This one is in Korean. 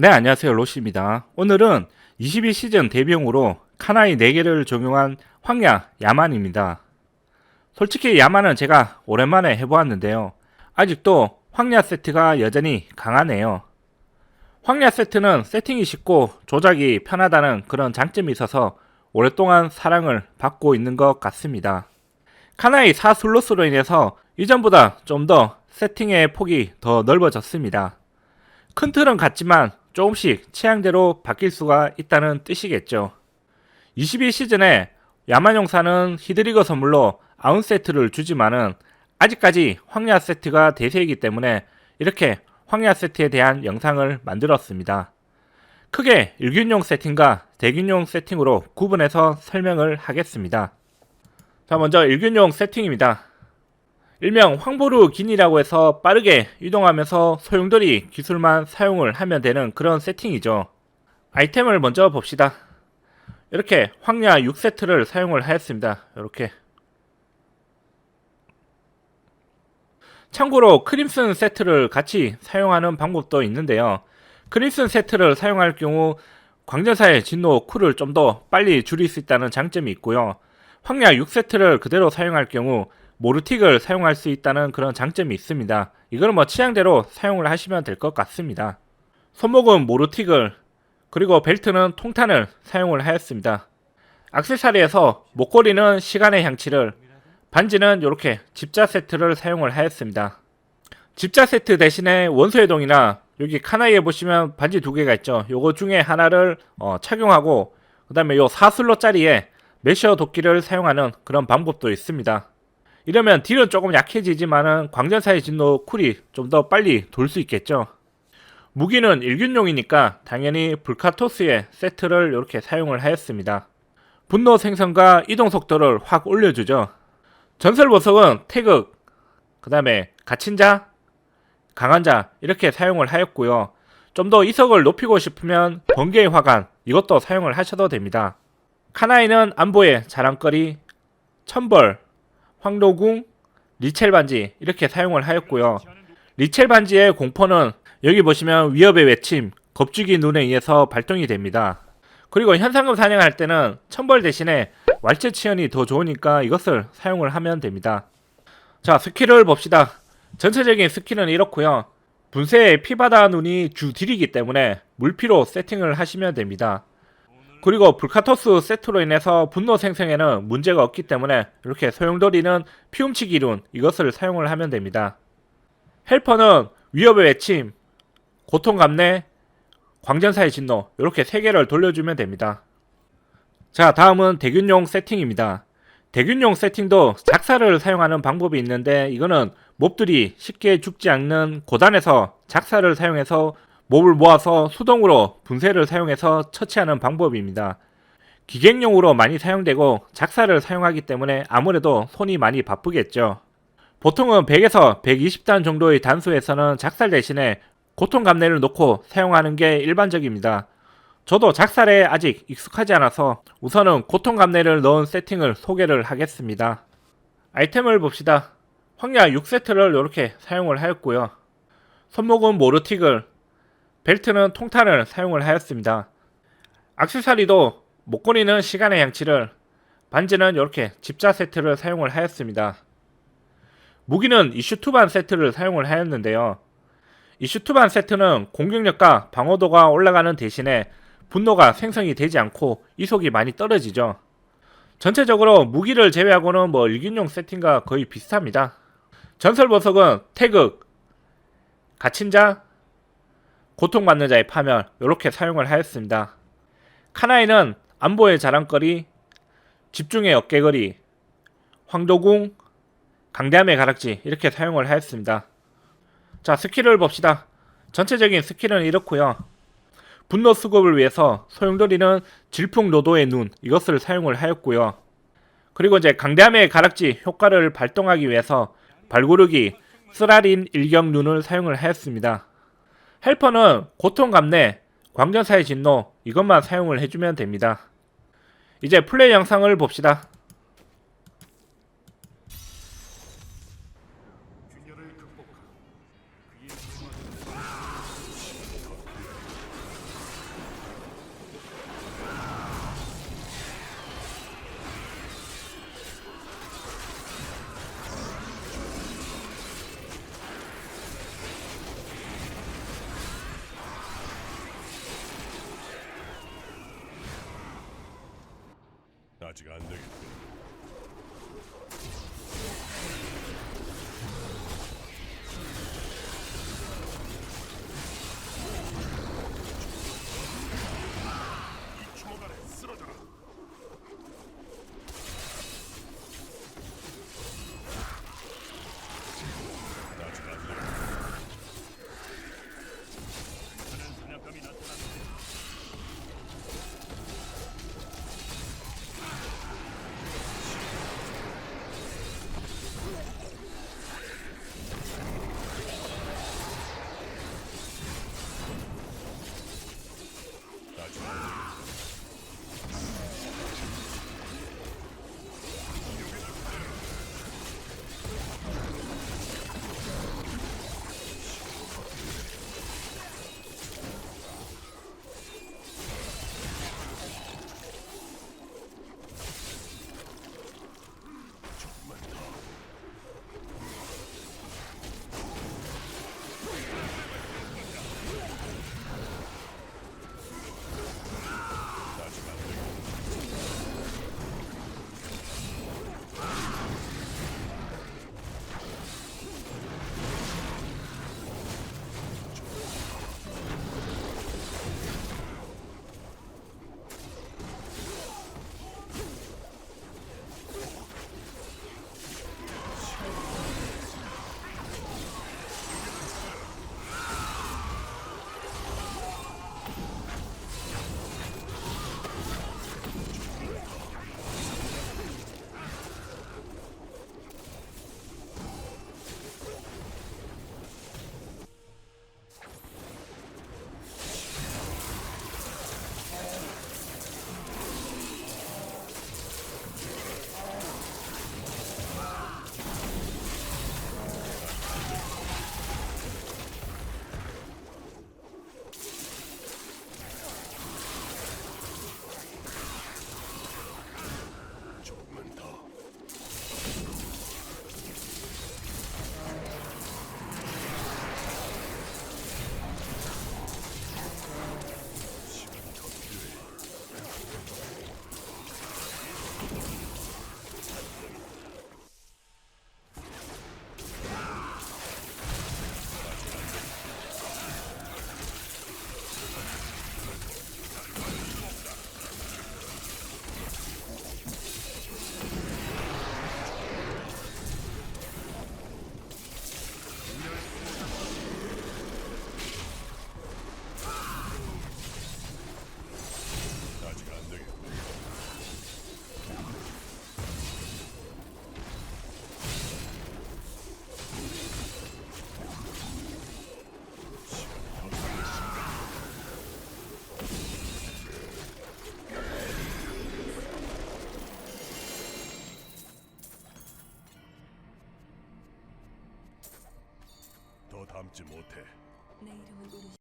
네, 안녕하세요. 로시입니다. 오늘은 22시즌 데뷔용으로 카나이 4개를 적용한 황야 야만입니다. 솔직히 야만은 제가 오랜만에 해보았는데요. 아직도 황야 세트가 여전히 강하네요. 황야 세트는 세팅이 쉽고 조작이 편하다는 그런 장점이 있어서 오랫동안 사랑을 받고 있는 것 같습니다. 카나이 4슬롯으로 인해서 이전보다 좀 더 세팅의 폭이 더 넓어졌습니다. 큰 틀은 같지만 조금씩 취향대로 바뀔 수가 있다는 뜻이겠죠. 22시즌에 야만용사는 히드리거 선물로 아웃 세트를 주지만은 아직까지 황야 세트가 대세이기 때문에 이렇게 황야 세트에 대한 영상을 만들었습니다. 크게 일균용 세팅과 대균용 세팅으로 구분해서 설명을 하겠습니다. 자, 먼저 일균용 세팅입니다. 일명 황보루 긴이라고 해서 빠르게 이동하면서 소용돌이 기술만 사용을 하면 되는 그런 세팅이죠. 아이템을 먼저 봅시다. 이렇게 황야 6세트를 사용을 하였습니다. 이렇게. 참고로 크림슨 세트를 같이 사용하는 방법도 있는데요. 크림슨 세트를 사용할 경우 광전사의 진노 쿨을 좀 더 빨리 줄일 수 있다는 장점이 있고요. 황야 6세트를 그대로 사용할 경우 모르틱을 사용할 수 있다는 그런 장점이 있습니다. 이거는 뭐 취향대로 사용을 하시면 될 것 같습니다. 손목은 모르틱을 그리고 벨트는 통탄을 사용을 하였습니다. 악세사리에서 목걸이는 시간의 향치를 반지는 이렇게 집자 세트를 사용을 하였습니다. 집자 세트 대신에 원소해동이나 여기 카나이에 보시면 반지 두 개가 있죠. 요거 중에 하나를 어, 착용하고 그 다음에 요 사슬로짜리에 메셔 도끼를 사용하는 그런 방법도 있습니다. 이러면 딜은 조금 약해지지만은 광전사의 진노 쿨이 좀 더 빨리 돌 수 있겠죠. 무기는 일균용이니까 당연히 불카토스의 세트를 이렇게 사용을 하였습니다. 분노 생성과 이동 속도를 확 올려주죠. 전설 보석은 태극, 그 다음에 갇힌 자, 강한 자 이렇게 사용을 하였고요. 좀 더 이석을 높이고 싶으면 번개의 화관 이것도 사용을 하셔도 됩니다. 카나이는 안보의 자랑거리, 천벌, 황도궁, 리첼 반지 이렇게 사용을 하였고요. 리첼 반지의 공포는 여기 보시면 위협의 외침, 겁주기 눈에 의해서 발동이 됩니다. 그리고 현상금 사냥할 때는 천벌 대신에 왈체 치연이 더 좋으니까 이것을 사용을 하면 됩니다. 자 스킬을 봅시다. 전체적인 스킬은 이렇고요. 분쇄의 피바다 눈이 주 딜이기 때문에 물피로 세팅을 하시면 됩니다. 그리고 불카토스 세트로 인해서 분노 생성에는 문제가 없기 때문에 이렇게 소용돌이는 피움치기 룬 이것을 사용을 하면 됩니다. 헬퍼는 위협의 외침, 고통 감내, 광전사의 진노 이렇게 세 개를 돌려주면 됩니다. 자 다음은 대균용 세팅입니다. 대균용 세팅도 작사를 사용하는 방법이 있는데 이거는 몹들이 쉽게 죽지 않는 고단에서 작사를 사용해서 몹을 모아서 수동으로 분쇄를 사용해서 처치하는 방법입니다. 기객용으로 많이 사용되고 작사를 사용하기 때문에 아무래도 손이 많이 바쁘겠죠. 보통은 100에서 120단 정도의 단수에서는 작살 대신에 고통 감내를 놓고 사용하는 게 일반적입니다. 저도 작살에 아직 익숙하지 않아서 우선은 고통 감내를 넣은 세팅을 소개를 하겠습니다. 아이템을 봅시다. 황야 6세트를 이렇게 사용을 하였고요. 손목은 모르틱을, 벨트는 통탄을 사용을 하였습니다. 악세사리도 목걸이는 시간의 양치를, 반지는 이렇게 집자 세트를 사용을 하였습니다. 무기는 이슈투반 세트를 사용을 하였는데요. 이슈투반 세트는 공격력과 방어도가 올라가는 대신에 분노가 생성이 되지 않고 이속이 많이 떨어지죠. 전체적으로 무기를 제외하고는 뭐 일균용 세팅과 거의 비슷합니다. 전설 보석은 태극, 갇힌 자, 고통받는 자의 파멸 이렇게 사용을 하였습니다. 카나이는 안보의 자랑거리, 집중의 어깨거리, 황도궁, 강대함의 가락지 이렇게 사용을 하였습니다. 자 스킬을 봅시다. 전체적인 스킬은 이렇고요. 분노 수급을 위해서 소용돌이는 질풍노도의 눈 이것을 사용을 하였고요. 그리고 이제 강대함의 가락지 효과를 발동하기 위해서 발구르기 쓰라린 일경 눈을 사용을 하였습니다. 헬퍼는 고통 감내, 광전사의 진노 이것만 사용을 해주면 됩니다. 이제 플레이 영상을 봅시다. 도저히 안 되겠다. 못해. 내 이름을 부르시.